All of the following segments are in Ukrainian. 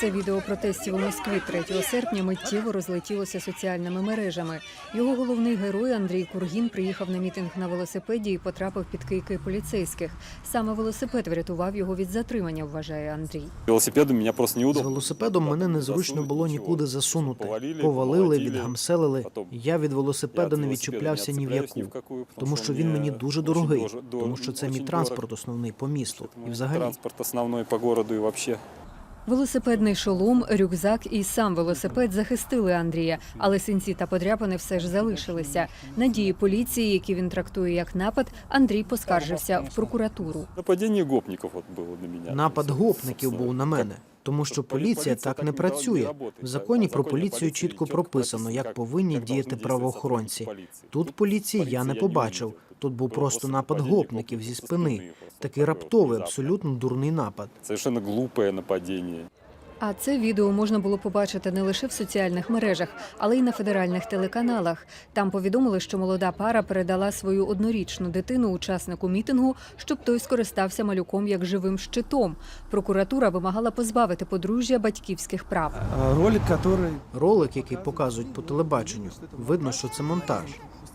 Це відео протестів у Москві 3 серпня миттєво розлетілося соціальними мережами. Його головний герой Андрій Кургін приїхав на мітинг на велосипеді і потрапив під кийки поліцейських. Саме велосипед врятував його від затримання, вважає Андрій. Велосипедом меня просто З велосипедом мене незручно було нікуди засунути. Повалили, відгамселили. Я від велосипеда не відчіплявся ні в яку. Тому що він мені дуже дорогий, тому що це мій транспорт основний по місту. І взагалі Транспорт основной по городу и вообще. Велосипедний шолом, рюкзак і сам велосипед захистили Андрія, але синці та подряпини все ж залишилися. Надії поліції, які він трактує як напад, Андрій поскаржився в прокуратуру. Нападение гопников вот было на меня. напад гопників був на мене. Тому що поліція так не працює. В законі про поліцію чітко прописано, як повинні діяти правоохоронці. Тут поліції я не побачив. Тут був просто напад гопників зі спини. Такий раптовий, абсолютно дурний напад. Совершенно глупое нападение. А це відео можна було побачити не лише в соціальних мережах, але й на федеральних телеканалах. Там повідомили, що молода пара передала свою однорічну дитину учаснику мітингу, щоб той скористався малюком як живим щитом. Прокуратура вимагала позбавити подружжя батьківських прав. Ролик, который... Ролик, який показують по телебаченню, видно, що це монтаж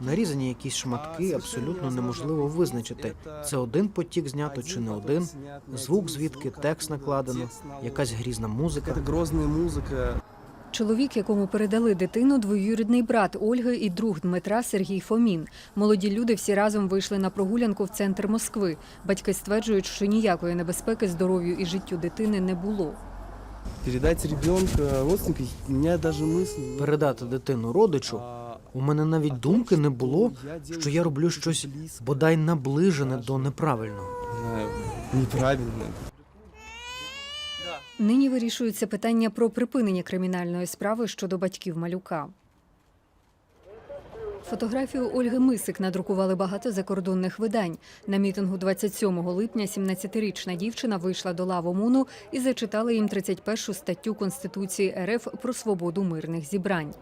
Нарізані якісь шматки абсолютно неможливо визначити. Це один потік знято чи не один. Звук звідки, текст накладено, якась грізна музика. Это грозная музыка. Чоловік, якому передали дитину, двоюрідний брат Ольги і друг Дмитра Сергій Фомін. Молоді люди всі разом вийшли на прогулянку в центр Москви. Батьки стверджують, що ніякої небезпеки здоров'ю і життю дитини не було. Передать ребенка родственнику, у меня даже мысль... Передати дитину родичу. у мене навіть думки не було, що я роблю щось бодай наближене до неправильного. знаю, неправильно. Нині вирішується питання про припинення кримінальної справи щодо батьків малюка. Фотографію Ольги Мисик надрукували багато закордонних видань. На мітингу 27 липня 17-річна дівчина вийшла до лав ОМОНу і зачитала їм 31 статтю Конституції РФ про свободу мирних зібрань.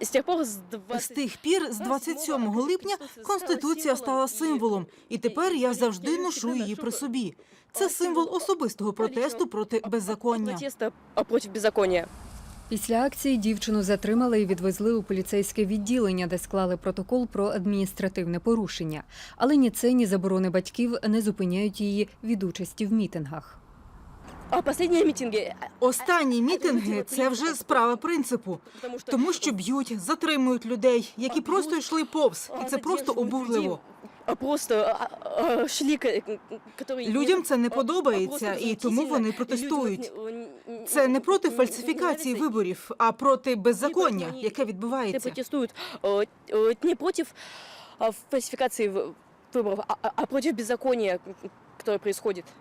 З тих з З тих пір, з 27 липня, конституція стала символом, і тепер я завжди ношу її при собі. Це символ особистого протесту проти беззаконня. протесту проти беззаконня. Після акції дівчину затримали і відвезли у поліцейське відділення, де склали протокол про адміністративне порушення. Але ні це, ні заборони батьків не зупиняють її від участі в мітингах. А останні мітинги Останні мітинги це вже справа принципу, тому що б'ють, затримують людей, які просто йшли повз, і це просто обурливо. Просто Людям це не подобається, і тому вони протестують. Це не проти фальсифікації виборів, а проти беззаконня, яке відбувається. протестують. Не проти фальсифікації виборів, а проти беззаконня, яке відбувається.